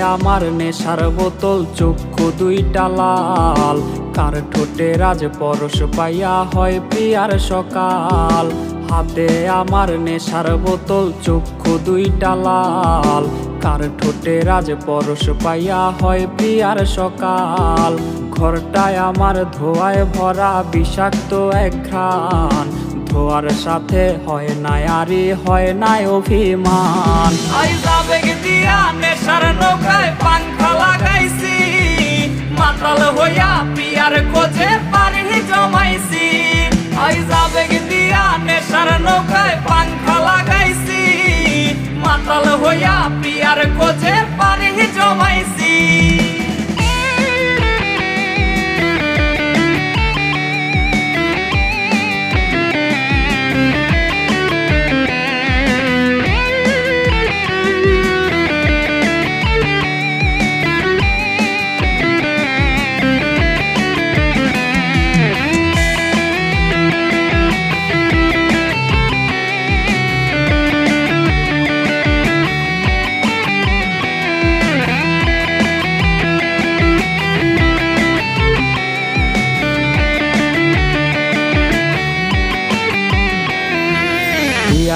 আমার নেশার বোতল, চক্ষু দুইটা লাল। কার ঠোঁটে রাজ পরশ পাইয়া হয় প্রিয়ার সকাল। হাতে আমার নেশার বোতল, চক্ষু দুইটা লাল। কার ঠোঁটে রাজ পরশ পাইয়া হয় প্রিয়ার সকাল। ঘরটায় আমার ধোয়ায় ভরা বিষাক্ত এক ঘ্রাণ ধোয়ার সাথে হয় নাই আরে হয় নাই অভিমান। আই বেগ দিয়া নেশার নৌকায় পাংখা লাগাইছি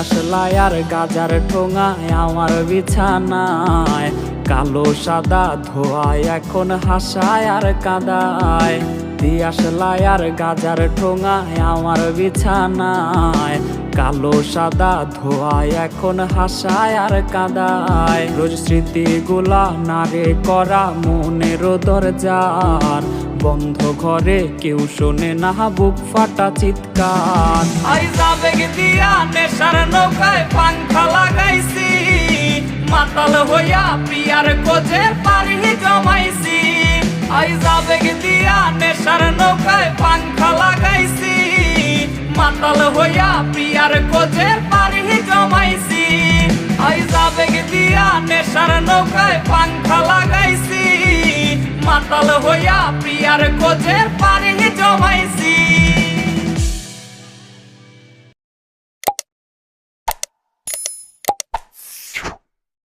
আসলাই আর গাজার ঠোঙায় আমার বিছানায়। কালো সাদা ধোয়ায় এখন হাসায় আর কাদায়। দিয়াশলাই আর গাজার ঠোঙায় আমার বিছানায়। কালো সাদা ধোয়ায় এখন হাসায় আর কাদায়। রোজ স্মৃতিগুলা নারে করা মনের দরজার। বন্ধ ঘরে কেউ শোনে না, বুক ফাটা চিৎকার। মাতাল হইয়া পিয়ার কোচে পারি জমাইছি। আইজা বেগ দিয়া নেশার নৌকায় পাংখা লাগাইছি। মাতাল হইয়া প্রিয়ার কোজের পারি জমাইছি। আইজা বেগ দিয়া নেশার নৌকায় পাংখা লাগাইছি। মাতাল হইয়া প্রিয়ার কোজের পারি জমাইছি।